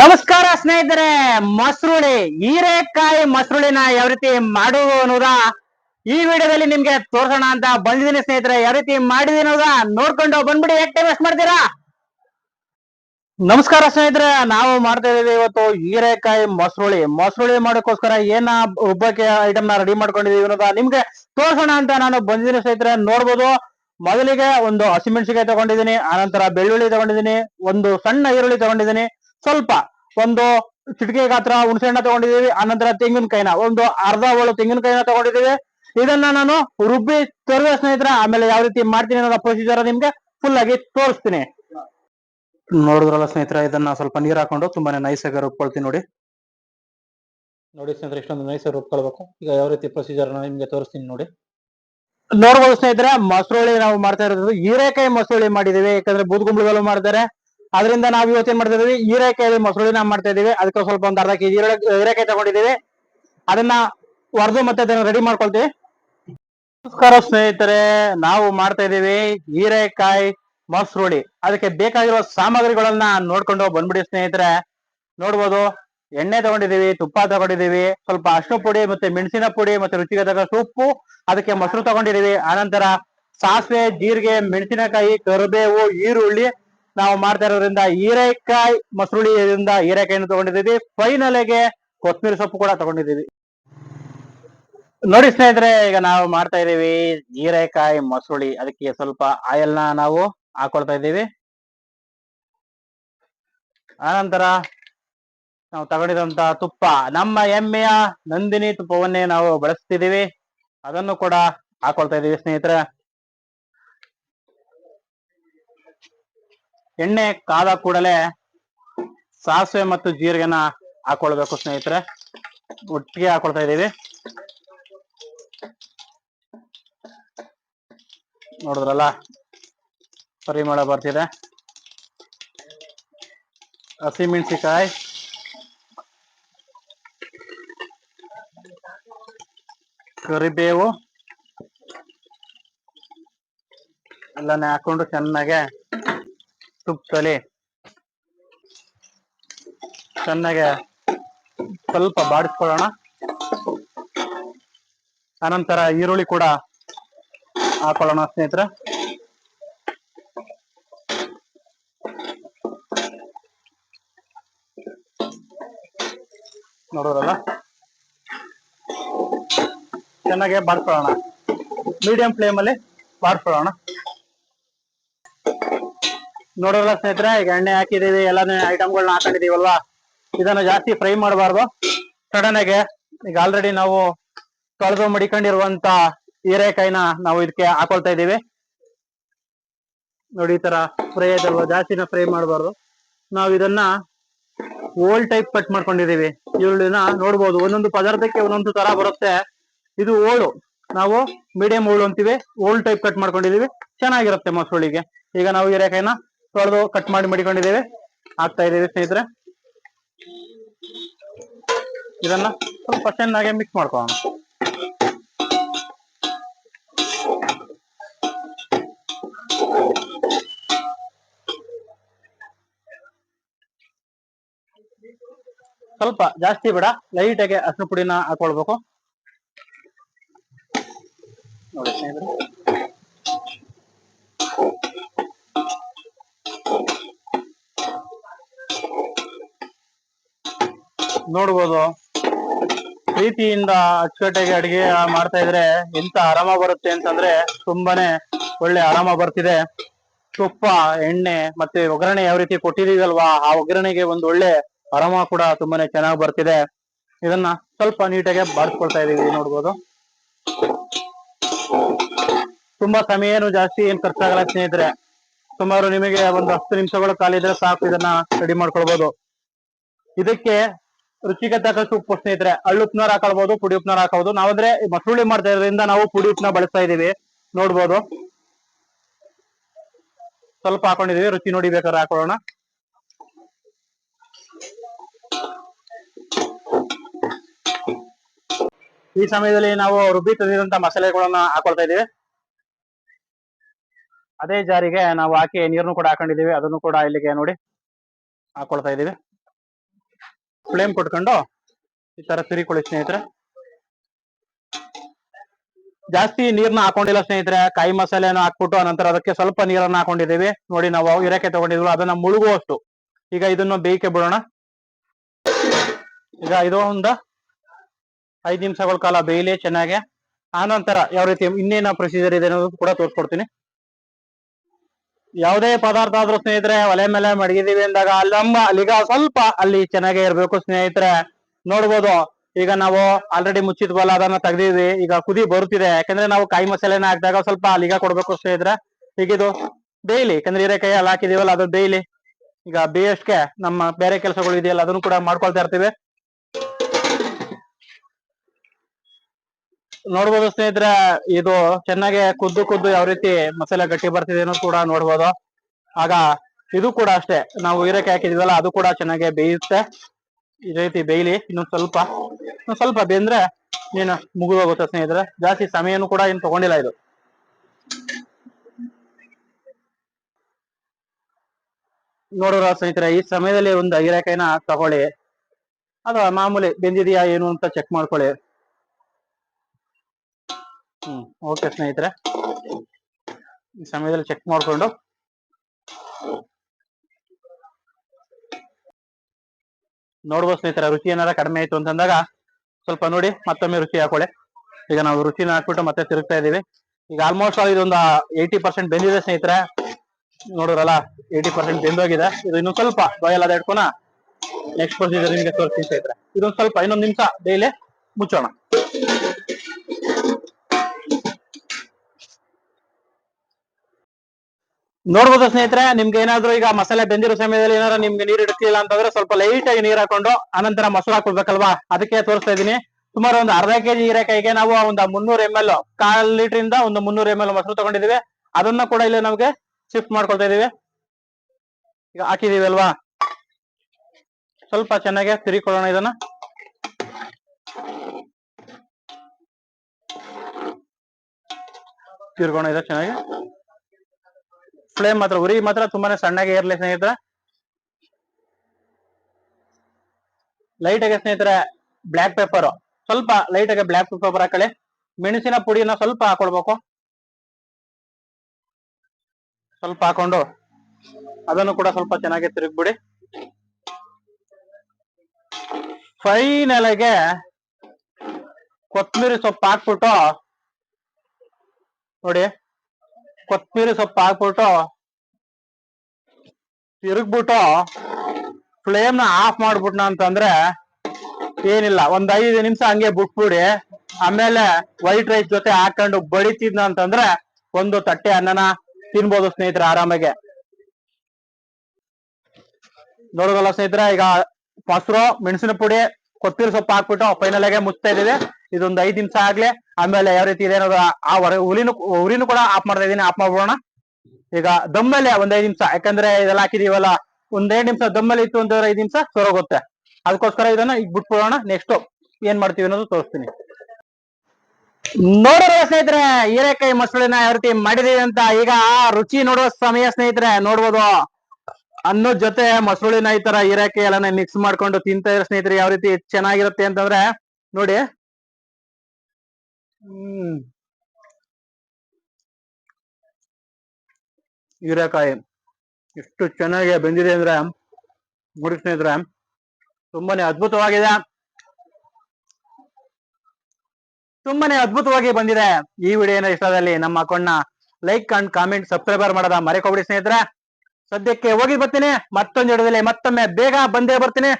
ನಮಸ್ಕಾರ ಸ್ನೇಹಿತರೆ ಮಸರುಳಿ ಹೀರೆಕಾಯಿ ಮಸರುಳಿನ ಯಾವ ರೀತಿ ಮಾಡುವುದು ಅನ್ನೋದ ಈ ವಿಡಿಯೋದಲ್ಲಿ ನಿಮ್ಗೆ ತೋರ್ಸೋಣ ಅಂತ ಬಂದಿದ್ದೀನಿ ಸ್ನೇಹಿತರೆ. ಯಾವ ರೀತಿ ಮಾಡಿದೀನಿ ಅನ್ನೋದ ನೋಡ್ಕೊಂಡು ಬಂದ್ಬಿಡಿ ಯಾಕೆ ಟೈಮ್ ವೇಸ್ಟ್ ಮಾಡ್ತೀರಾ? ನಮಸ್ಕಾರ ಸ್ನೇಹಿತರೆ, ನಾವು ಮಾಡ್ತಾ ಇದೀವಿ ಇವತ್ತು ಹೀರೆಕಾಯಿ ಮಸರುಳಿ ಮಸರುಳಿ ಮಾಡೋಕ್ಕೋಸ್ಕರ ಏನ ರುಬ್ಬಕ್ಕೆ ಐಟಮ್ನ ರೆಡಿ ಮಾಡ್ಕೊಂಡಿದೀವಿ ಅನ್ನೋದ ನಿಮ್ಗೆ ತೋರ್ಸೋಣ ಅಂತ ನಾನು ಬಂದಿದ್ದೀನಿ ಸ್ನೇಹಿತರೆ. ನೋಡ್ಬೋದು, ಮೊದಲಿಗೆ ಒಂದು ಹಸಿಮೆಣಸಿಕಾಯಿ ತಗೊಂಡಿದ್ದೀನಿ, ಆನಂತರ ಬೆಳ್ಳುಳ್ಳಿ ತಗೊಂಡಿದ್ದೀನಿ, ಒಂದು ಸಣ್ಣ ಈರುಳ್ಳಿ ತಗೊಂಡಿದ್ದೀನಿ ಸ್ವಲ್ಪ ಒಂದು ಚಿಟಿಕೆ ಗಾತ್ರ, ಹುಣಸೆಹಣ್ಣ ತಗೊಂಡಿದ್ದೀವಿ, ಆನಂತರ ತೆಂಗಿನಕಾಯಿನ, ಒಂದು ಅರ್ಧ ಹೋಳು ತೆಂಗಿನಕಾಯಿನ ತಗೊಂಡಿದ್ದೀವಿ. ಇದನ್ನ ನಾನು ರುಬ್ಬಿ ತರುವ ಸ್ನೇಹಿತರ, ಆಮೇಲೆ ಯಾವ ರೀತಿ ಮಾಡ್ತೀನಿ ಅನ್ನೋ ಪ್ರೊಸೀಜರ್ ನಿಮ್ಗೆ ಫುಲ್ ಆಗಿ ತೋರಿಸ್ತೀನಿ. ನೋಡಿದ್ರಲ್ಲ ಸ್ನೇಹಿತರ, ಇದನ್ನ ಸ್ವಲ್ಪ ನೀರ್ ಹಾಕೊಂಡು ತುಂಬಾನೇ ನೈಸ್ ಆಗಿ ರುಬ್ಕೊಳ್ತೀನಿ ನೋಡಿ. ನೋಡಿ ಸ್ನೇಹಿತರೆ, ಇಷ್ಟೊಂದು ನೈಸ್ ರುಬ್ಕೊಳ್ಬೇಕು. ಈಗ ಯಾವ ರೀತಿ ಪ್ರೊಸೀಜರ್ ನಿಮ್ಗೆ ತೋರಿಸ್ತೀನಿ ನೋಡಿ. ನೋಡ್ಬೋದು ಸ್ನೇಹಿತರೆ ಮೊಸರುಳಿ ನಾವು ಮಾಡ್ತಾ ಇರೋದು, ಹೀರೆಕಾಯಿ ಮೊಸರುಳಿ ಮಾಡಿದೀವಿ ಯಾಕಂದ್ರೆ ಬೂದ್ಗುಂಬಳಗಳು ಮಾಡ್ತಾರೆ. ಅದರಿಂದ ನಾವು ಇವತ್ತೇನ್ ಮಾಡ್ತಾ ಇದೀವಿ? ಹೀರೆಕಾಯಿ ಮೊಸರುಳಿನ ಮಾಡ್ತಾ ಇದೀವಿ. ಅದಕ್ಕೆ ಸ್ವಲ್ಪ ಒಂದು ಅರ್ಧ ಕೆಜಿ ಹೀರೆಕಾಯಿ ತಗೊಂಡಿದೀವಿ. ಅದನ್ನ ಹೊರದು ಮತ್ತೆ ಅದನ್ನ ರೆಡಿ ಮಾಡ್ಕೊಳ್ತೀವಿ. ನಮಸ್ಕಾರ ಸ್ನೇಹಿತರೆ, ನಾವು ಮಾಡ್ತಾ ಇದೀವಿ ಹೀರೆಕಾಯಿ ಮೊಸರುಳಿ ಅದಕ್ಕೆ ಬೇಕಾಗಿರೋ ಸಾಮಗ್ರಿಗಳನ್ನ ನೋಡ್ಕೊಂಡು ಬಂದ್ಬಿಡಿ ಸ್ನೇಹಿತರೆ. ನೋಡ್ಬೋದು, ಎಣ್ಣೆ ತಗೊಂಡಿದೀವಿ, ತುಪ್ಪ ತಗೊಂಡಿದೀವಿ, ಸ್ವಲ್ಪ ಅರಿಶಿನ ಪುಡಿ ಮತ್ತೆ ಮೆಣಸಿನ ಪುಡಿ ಮತ್ತೆ ರುಚಿಗೆ ತಕ್ಕಷ್ಟು ಉಪ್ಪು, ಅದಕ್ಕೆ ಮೊಸರು ತಗೊಂಡಿದೀವಿ. ಆನಂತರ ಸಾಸಿವೆ, ಜೀರಿಗೆ, ಮೆಣಸಿನಕಾಯಿ, ಕರಿಬೇವು, ಈರುಳ್ಳಿ ನಾವು ಮಾಡ್ತಾ ಇರೋದ್ರಿಂದ ಹೀರೆಕಾಯಿ ಮಸರುಳಿಯಿಂದ ಹೀರೆಕಾಯಿನ ತಗೊಂಡಿದ್ದೀವಿ. ಫೈನಲ್ಗೆ ಕೊತ್ತಂಬರಿ ಸೊಪ್ಪು ಕೂಡ ತಗೊಂಡಿದ್ದೀವಿ. ನೋಡಿ ಸ್ನೇಹಿತರೆ, ಈಗ ನಾವು ಮಾಡ್ತಾ ಇದೀವಿ ಹೀರೆಕಾಯಿ ಮಸರುಳಿ ಅದಕ್ಕೆ ಸ್ವಲ್ಪ ಆಯಿಲ್ನ ನಾವು ಹಾಕೊಳ್ತಾ ಇದ್ದೀವಿ. ಆನಂತರ ನಾವು ತಗೊಂಡಿದಂತ ತುಪ್ಪ. ನಮ್ಮ ಎಮ್ಮೆಯ ನಂದಿನಿ ತುಪ್ಪವನ್ನೇ ನಾವು ಬಳಸ್ತಿದೀವಿ ಅದನ್ನು ಕೂಡ ಹಾಕೊಳ್ತಾ ಇದೀವಿ ಸ್ನೇಹಿತರೆ. ಎಣ್ಣೆ, ಕಾದ ಕೂಡಲೇ ಸಾಸಿವೆ ಮತ್ತು ಜೀರಿಗೆನ ಹಾಕೊಳ್ಬೇಕು ಸ್ನೇಹಿತರೆ. ಒಟ್ಟಿಗೆ ಹಾಕೊಳ್ತಾ ಇದೀವಿ ನೋಡಿದ್ರಲ್ಲ? ಪರಿಮಳ ಬರ್ತಿದೆ. ಹಸಿಮೆಣಸಿಕಾಯಿ ಕರಿಬೇವು. ಎಲ್ಲನೇ ಹಾಕೊಂಡು ಚೆನ್ನಾಗೆ ತುಪ್ಪದಲ್ಲಿ ಚೆನ್ನಾಗೆ ಸ್ವಲ್ಪ ಬಾಡಿಸ್ಕೊಳ್ಳೋಣ. ಅನಂತರ ಈರುಳ್ಳಿ ಕೂಡ ಹಾಕೊಳ್ಳೋಣ ಸ್ನೇಹಿತರೆ. ನೋಡೋರಲ್ಲ ಚೆನ್ನಾಗೆ ಬಾಡ್ಕೊಳ್ಳೋಣ ಮೀಡಿಯಂ ಫ್ಲೇಮ್ ಅಲ್ಲಿ ಬಾಡ್ಕೊಳ್ಳೋಣ ನೋಡೋಲ್ಲ ಸ್ನೇಹಿತರೆ, ಈಗ ಎಣ್ಣೆ ಹಾಕಿದೀವಿ, ಎಲ್ಲಾನು ಐಟಮ್ಗಳನ್ನ ಹಾಕೊಂಡಿದೀವಲ್ವಾ? ಇದನ್ನ ಜಾಸ್ತಿ ಫ್ರೈ ಮಾಡಬಾರ್ದು. ಸಡನ್ ಆಗಿ ಈಗ ಆಲ್ರೆಡಿ ನಾವು ತೊಳೆದು ಮಡಿಕೊಂಡಿರುವಂತ ಹೀರೆಕಾಯಿನ ನಾವು ಇದಕ್ಕೆ ಹಾಕೊಳ್ತಾ ಇದೀವಿ ನೋಡಿ, ಈ ತರ ಫ್ರೈ ಜಾಸ್ತಿನ ಫ್ರೈ ಮಾಡಬಾರ್ದು. ನಾವು ಇದನ್ನ ಓಲ್ ಟೈಪ್ ಕಟ್ ಮಾಡ್ಕೊಂಡಿದೀವಿ. ಈರುಳ್ಳಿನ ನೋಡ್ಬೋದು, ಒಂದೊಂದು ಪದಾರ್ಥಕ್ಕೆ ಒಂದೊಂದು ತರ ಬರುತ್ತೆ. ಇದು ಓಳು. ನಾವು ಮೀಡಿಯಂ ಓಳು ಅಂತೀವಿ ಓಲ್ಡ್ ಟೈಪ್ ಕಟ್ ಮಾಡ್ಕೊಂಡಿದೀವಿ. ಚೆನ್ನಾಗಿರುತ್ತೆ ಮೊಸರುಳಿಗೆ ಈಗ ನಾವು ಹೀರೆಕಾಯಿನ ತೊಳೆದು ಕಟ್ ಮಾಡಿ ಮಡಿಕೊಂಡಿದ್ದೇವೆ. ಹಾಕ್ತಾ ಇದ್ದೇವೆ ಸ್ನೇಹಿತರೆ. ಇದನ್ನ ಸ್ವಲ್ಪ ಚೆನ್ನಾಗಿ ಮಿಕ್ಸ್ ಮಾಡ್ಕೊಳ್ಳೋಣ. ಸ್ವಲ್ಪ ಜಾಸ್ತಿ ಬೇಡ ಲೈಟ್ ಆಗಿ ಹಸಿರು ಪುಡಿನ ಹಾಕೊಳ್ಬೇಕು ನೋಡಿ ಸ್ನೇಹಿತರೆ. ನೋಡ್ಬೋದು. ಪ್ರೀತಿಯಿಂದ ಅಚ್ಚುಕಟ್ಟಾಗಿ ಅಡಿಗೆ ಮಾಡ್ತಾ ಇದ್ರೆ ಎಂತ ಆರಾಮ ಬರುತ್ತೆ ಅಂತಂದ್ರೆ ತುಂಬಾನೇ ಒಳ್ಳೆ ಆರಾಮ ಬರ್ತಿದೆ. ತುಪ್ಪ, ಎಣ್ಣೆ ಮತ್ತೆ ಒಗ್ಗರಣೆ ಯಾವ ರೀತಿ ಕೊಟ್ಟಿದೀವಲ್ವಾ ಆ ಒಗ್ಗರಣೆಗೆ ಒಂದು ಒಳ್ಳೆ ಆರಾಮ ಕೂಡ ತುಂಬಾನೇ ಚೆನ್ನಾಗಿ ಬರ್ತಿದೆ. ಇದನ್ನ ಸ್ವಲ್ಪ ನೀಟಾಗಿ ಬಾಡಿಸ್ಕೊಳ್ತಾ ಇದೀವಿ ನೋಡ್ಬೋದು. ತುಂಬಾ ಸಮಯ ಏನು ಜಾಸ್ತಿ ಏನ್ ಖರ್ಚಾಗಲ್ಲ ಸ್ನೇಹಿತರೆ. ಸುಮಾರು ನಿಮಗೆ ಒಂದು ಹತ್ತು ನಿಮಿಷಗಳು ಕಾಲಿದ್ರೆ ಸಾಕು, ಇದನ್ನ ರೆಡಿ ಮಾಡ್ಕೊಳ್ಬಹುದು ಇದಕ್ಕೆ ರುಚಿಗೆ ತಕ್ಕಷ್ಟು ಉಪ್ಪು ಸ್ನೇಹಿತರೆ, ಹಳ್ಳು ಉಪ್ನಾರ್ ಹಾಕೊಳ್ಬಹುದು ಪುಡಿ ಉಪ್ಪನಾರ ಹಾಕೋಬಹುದು ನಾವಂದ್ರೆ ಮಸೂಳಿ ಮಾಡ್ತಾ ಇರೋದ್ರಿಂದ ನಾವು ಪುಡಿ ಉಪ್ಪನ ಬಳಸ್ತಾ ಇದೀವಿ ನೋಡ್ಬೋದು. ಸ್ವಲ್ಪ ಹಾಕೊಂಡಿದೀವಿ ರುಚಿ ನೋಡಿ ಬೇಕಾದ್ರೆ ಹಾಕೊಳ್ಳೋಣ. ಈ ಸಮಯದಲ್ಲಿ ನಾವು ರುಬ್ಬಿ ತಂದಿರುವಂತ ಮಸಾಲೆಗಳನ್ನ ಹಾಕೊಳ್ತಾ ಇದೀವಿ ಅದೇ ಜಾರಿಗೆ ನಾವು ಹಾಕಿ ನೀರನ್ನು ಕೂಡ ಹಾಕೊಂಡಿದೀವಿ ಅದನ್ನು ಕೂಡ ಇಲ್ಲಿಗೆ ನೋಡಿ ಹಾಕೊಳ್ತಾ ಇದೀವಿ ಫ್ಲೇಮ್ ಕೊಟ್ಕೊಂಡು ಈ ತರ ತಿರುಕೊಳ್ಳಿ ಸ್ನೇಹಿತರೆ. ಜಾಸ್ತಿ ನೀರ್ನ ಹಾಕೊಂಡಿಲ್ಲ ಸ್ನೇಹಿತರೆ. ಕಾಯಿ ಮಸಾಲೆನ ಹಾಕ್ಬಿಟ್ಟು ಅನಂತರ ಅದಕ್ಕೆ ಸ್ವಲ್ಪ ನೀರನ್ನ ಹಾಕೊಂಡಿದ್ದೀವಿ. ನೋಡಿ ನಾವು ಇರಕ್ಕೆ ತಗೊಂಡಿದ್ವಿ ಅದನ್ನ ಮುಳುಗುವಷ್ಟು. ಈಗ ಇದನ್ನ ಬೇಯಿಕೆ ಬಿಡೋಣ. ಈಗ ಇದು ಒಂದು ಐದು ನಿಮಿಷಗಳ ಕಾಲ ಬೇಯಲಿ ಚೆನ್ನಾಗಿ. ಆನಂತರ ಯಾವ ರೀತಿ ಇನ್ನೇನ ಪ್ರೊಸೀಜರ್ ಇದೆ ಅನ್ನೋದು ಕೂಡ ತೋರಿಸ್ಕೊಡ್ತೀನಿ. ಯಾವುದೇ ಪದಾರ್ಥ ಆದ್ರೂ ಸ್ನೇಹಿತರೆ, ಒಲೆ ಮೇಲೆ ಮಡಗಿದೀವಿ ಅಂದಾಗ ಅಲ್ಲಿ ನಮ್ಮ ಅಲ್ಲಿಗ ಸ್ವಲ್ಪ ಅಲ್ಲಿ ಚೆನ್ನಾಗೇ ಇರಬೇಕು ಸ್ನೇಹಿತರೆ. ನೋಡ್ಬೋದು, ಈಗ ನಾವು ಆಲ್ರೆಡಿ ಮುಚ್ಚಿದ್ವಲ್ಲ, ಅದನ್ನ ತೆಗ್ದಿದ್ವಿ. ಈಗ ಕುದಿ ಬರುತ್ತಿದೆ. ಯಾಕಂದ್ರೆ ನಾವು ಕಾಯಿ ಮಸಾಲೆನ ಹಾಕಿದಾಗ ಸ್ವಲ್ಪ ಅಲ್ಲಿಗ ಕೊಡ್ಬೇಕು ಸ್ನೇಹಿತರೆ. ಈಗ ಇದು ಬೇಯ್ಲಿ ಯಾಕಂದ್ರೆ ಹೀರೆಕಾಯಿ ಅಲ್ಲಿ ಹಾಕಿದೀವಲ್ಲ, ಅದು ಡೈಲಿ ಈಗ ಬೇಯಷ್ಟಕ್ಕೆ ನಮ್ಮ ಬೇರೆ ಕೆಲಸಗಳು ಇದೆಯಲ್ಲ, ಅದನ್ನು ಕೂಡ ಮಾಡ್ಕೊಳ್ತಾ ಇರ್ತೀವಿ. ನೋಡ್ಬೋದು ಸ್ನೇಹಿತರೆ, ಇದು ಚೆನ್ನಾಗಿ ಕುದ್ದು ಕುದ್ದು ಯಾವ ರೀತಿ ಮಸಾಲೆ ಗಟ್ಟಿ ಬರ್ತಿದೆ ಅನ್ನೋದು ಕೂಡ ನೋಡ್ಬೋದು. ಆಗ ಇದು ಕೂಡ ಅಷ್ಟೇ, ನಾವು ಹೀರೆಕಾಯಿ ಹಾಕಿದೀವಲ್ಲ, ಅದು ಕೂಡ ಚೆನ್ನಾಗಿ ಬೇಯುತ್ತೆ. ಈ ರೀತಿ ಬೇಯ್ಲಿ, ಇನ್ನೊಂದ್ ಸ್ವಲ್ಪ ಸ್ವಲ್ಪ ಬೆಂದ್ರೆ ನೀನು ಮುಗಿದೋಗುತ್ತೆ ಸ್ನೇಹಿತರೆ. ಜಾಸ್ತಿ ಸಮಯನು ಕೂಡ ಏನು ತಗೊಂಡಿಲ್ಲ ಇದು. ನೋಡೋರ ಸ್ನೇಹಿತರೆ, ಈ ಸಮಯದಲ್ಲಿ ಒಂದು ಹೀರೆಕಾಯಿನ ತಗೊಳ್ಳಿ. ಅದು ಮಾಮೂಲಿ ಬೆಂದಿದೆಯಾ ಏನು ಅಂತ ಚೆಕ್ ಮಾಡ್ಕೊಳ್ಳಿ. ಹ್ಮ್ ಓಕೆ ಸ್ನೇಹಿತರೆ. ಈ ಸಮಯದಲ್ಲಿ ಚೆಕ್ ಮಾಡ್ಕೊಂಡು. ನೋಡ್ಬೋದು ಸ್ನೇಹಿತರೆ, ರುಚಿ ಏನಾರ ಕಡಿಮೆ ಆಯ್ತು ಅಂತಂದಾಗ ಸ್ವಲ್ಪ ನೋಡಿ, ಮತ್ತೊಮ್ಮೆ ರುಚಿ ಹಾಕೊಳ್ಳಿ. ಈಗ ನಾವು ರುಚಿನ ಹಾಕ್ಬಿಟ್ಟು ಮತ್ತೆ ತಿರುಗ್ತಾ ಇದೀವಿ ಈಗ ಆಲ್ಮೋಸ್ಟ್ ಆಲ್ ಇದೊಂದು ಏಯ್ಟಿ ಪರ್ಸೆಂಟ್ ಬೆಂದಿದೆ ಸ್ನೇಹಿತರೆ. ನೋಡಿದ್ರಲ್ಲ ಏಯ್ಟಿ ಪರ್ಸೆಂಟ್ ಬೆಂದೋಗಿದೆ. ಇದು ಇನ್ನೊಂದು ಸ್ವಲ್ಪ ಬಾಯಲ್ಲ ಇಟ್ಕೊನ ನೆಕ್ಸ್ಟ್ ಪ್ರೊಸೀಜರ್ ನಿಮಗೆ ತೋರಿಸ್ತೀನಿ ಸ್ನೇಹಿತರೆ. ಇದೊಂದು ಸ್ವಲ್ಪ, ಇನ್ನೊಂದು ನಿಮಿಷ, ಡೈಲಿ ಮುಚ್ಚೋಣ. ನೋಡ್ಬೋದು ಸ್ನೇಹಿತರೆ, ನಿಮ್ಗೆ ಏನಾದ್ರು ಈಗ ಮಸಾಲೆ ಬೆಂದಿರೋ ಸಮಯದಲ್ಲಿ ಏನಾದ್ರು ನಿಮ್ಗೆ ನೀರು ಇಡ್ತಿಲ್ಲ ಅಂತಂದ್ರೆ ಸ್ವಲ್ಪ ಲೈಟ್ ಆಗಿ ನೀರ್ ಹಾಕೊಂಡು ಆನಂತರ ಮೊಸರು ಹಾಕೊಳ್ಬೇಕಲ್ವಾ? ಅದಕ್ಕೆ ತೋರಿಸ್ತಾ ಇದೀನಿ ಸುಮಾರು ಒಂದು ಅರ್ಧ ಕೆಜಿ ಹೀರೆಕಾಯಿಗೆ ನಾವು ಒಂದು ಮುನ್ನೂರ್ ಎಂ ಎಲ್ ಕಾಲ್ ಲೀಟರ್ ಇಂದ ಒಂದು ಮುನ್ನೂರ್ ಎಂ ಎಲ್ ಮೊಸರು ತಗೊಂಡಿದೀವಿ ಅದನ್ನ ಕೂಡ ಇಲ್ಲಿ ನಮ್ಗೆ ಶಿಫ್ಟ್ ಮಾಡ್ಕೊಳ್ತಾ ಇದೀವಿ ಈಗ ಹಾಕಿದೀವಿ ಅಲ್ವಾ? ಸ್ವಲ್ಪ ಚೆನ್ನಾಗಿ ತಿರುಗಿಕೊಳ್ಳೋಣ ಇದನ್ನ. ತಿರ್ಗೋಣ ಇದೆ ಚೆನ್ನಾಗಿ. ಫ್ಲೇಮ್ ಮಾತ್ರ, ಉರಿ ಮಾತ್ರ ತುಂಬಾನೇ ಸಣ್ಣಗೆ ಇರ್ಲಿ ಸ್ನೇಹಿತರ. ಲೈಟ್ ಆಗಿ ಸ್ನೇಹಿತರೆ ಬ್ಲಾಕ್ ಪೇಪರ್ ಸ್ವಲ್ಪ ಲೈಟ್ ಆಗಿ ಬ್ಲಾಕ್ ಪೇಪರ್ ಹಾಕೊಳ್ಳಿ. ಮೆಣಸಿನ ಪುಡಿನ ಸ್ವಲ್ಪ ಹಾಕೊಳ್ಬೇಕು. ಸ್ವಲ್ಪ ಹಾಕೊಂಡು ಅದನ್ನು ಕೂಡ ಸ್ವಲ್ಪ ಚೆನ್ನಾಗಿ ತಿರುಗ್ಬಿಡಿ. ಫೈನಲ್ ಆಗಿ ಕೊತ್ತಂಬರಿ ಸೊಪ್ಪು ಹಾಕ್ಬಿಟ್ಟು ನೋಡಿ. ಕೊತ್ತಂಬರಿ ಸೊಪ್ಪು ಹಾಕ್ಬಿಟ್ಟು ತಿರುಗ್ಬಿಟ್ಟು ಫ್ಲೇಮ್ನ ಆಫ್ ಮಾಡ್ಬಿಟ್ನ ಅಂತಂದ್ರೆ ಏನಿಲ್ಲ. ಒಂದ್ ಐದು ನಿಮಿಷ ಹಂಗೆ ಬಿಟ್ಬಿಡಿ. ಆಮೇಲೆ ವೈಟ್ ರೈಸ್ ಜೊತೆ ಹಾಕೊಂಡು ಬಡಿತಿದ್ನ ಅಂತಂದ್ರೆ ಒಂದು ತಟ್ಟೆ ಅನ್ನನ ತಿನ್ಬೋದು ಸ್ನೇಹಿತರ ಆರಾಮಾಗೆ. ನೋಡೋದಲ್ಲ ಸ್ನೇಹಿತರೆ, ಈಗ ಮೊಸರು, ಮೆಣಸಿನ ಪುಡಿ ಕೊತ್ತಿರ ಸೊಪ್ಪು ಹಾಕ್ಬಿಟ್ಟು ಫೈನಲ್ ಆಗಿ ಮುಚ್ತಾ ಇದ್ದೀವಿ. ಇದೊಂದು ಐದು ನಿಮಿಷ ಆಗ್ಲಿ. ಆಮೇಲೆ ಯಾವ ರೀತಿ ಇದೆ ಅನ್ನೋದು ಆ ಹೊರ ಹುಲಿನೂ ಉರಿನೂ ಕೂಡ ಆಫ್ ಮಾಡ್ತಾ ಇದೀನಿ ಆಫ್ ಮಾಡ್ಬಿಡೋಣ. ಈಗ ದಮ್ಮಲ್ಲಿ ಒಂದ್ ಐದ್ ನಿಮಿಷ, ಯಾಕಂದ್ರೆ ಇದೆಲ್ಲ ಹಾಕಿದೀವಲ್ಲ ಒಂದೆರಡು ನಿಮಿಷ ದಮ್ಮಲ್ಲಿ ಇತ್ತು ಒಂದ್ ಐದು ನಿಮಿಷ ಸೊರಗುತ್ತೆ. ಅದಕ್ಕೋಸ್ಕರ ಇದನ್ನ ಈಗ ಬಿಟ್ಬಿಡೋಣ. ನೆಕ್ಸ್ಟ್ ಏನ್ ಮಾಡ್ತೀವಿ ಅನ್ನೋದು ತೋರಿಸ್ತೀನಿ. ನೋಡೋರ ಸ್ನೇಹಿತರೆ, ಹೀರೆಕಾಯಿ ಮೊಸಳಿನ ಯಾವ ರೀತಿ ಮಾಡಿದೀವಿ ಅಂತ ಈಗ ಆ ರುಚಿ ನೋಡುವ ಸಮಯ ಸ್ನೇಹಿತರೆ, ನೋಡ್ಬೋದು. ಅನ್ನೋ ಜೊತೆ ಮೊಸಳಿನ ಈ ತರ ಹೀರೆಕಾಯಿ ಎಲ್ಲ ಮಿಕ್ಸ್ ಮಾಡ್ಕೊಂಡು ತಿಂತ ಇರೋ ಸ್ನೇಹಿತರೆ, ಯಾವ ರೀತಿ ಚೆನ್ನಾಗಿರುತ್ತೆ ಅಂತಂದ್ರೆ, ನೋಡಿ. ಹೀರೆಕಾಯಿ. ಎಷ್ಟು ಚೆನ್ನಾಗಿ ಬೆಂದಿದೆ ಅಂದ್ರೆ, ನೋಡಿ ಸ್ನೇಹಿತರೆ, ತುಂಬಾನೇ ಅದ್ಭುತವಾಗಿದೆ. ತುಂಬಾನೇ ಅದ್ಭುತವಾಗಿ ಬಂದಿದೆ ಈ ವಿಡಿಯೋನ ಇಷ್ಟದಲ್ಲಿ ನಮ್ಮ ಅಕೌಂಟ್ನ ಲೈಕ್ ಅಂಡ್ ಕಾಮೆಂಟ್ ಸಬ್ಸ್ಕ್ರೈಬರ್ ಮಾಡದ ಮರೆಕೋಬಿಡಿ ಸ್ನೇಹಿತರೆ. ಸದ್ಯಕ್ಕೆ ಹೋಗಿ ಬರ್ತೀನಿ. ಮತ್ತೊಂದು ಹಿಡಿದಲ್ಲಿ ಮತ್ತೊಮ್ಮೆ ಬೇಗ ಬಂದೇ ಬರ್ತೀನಿ.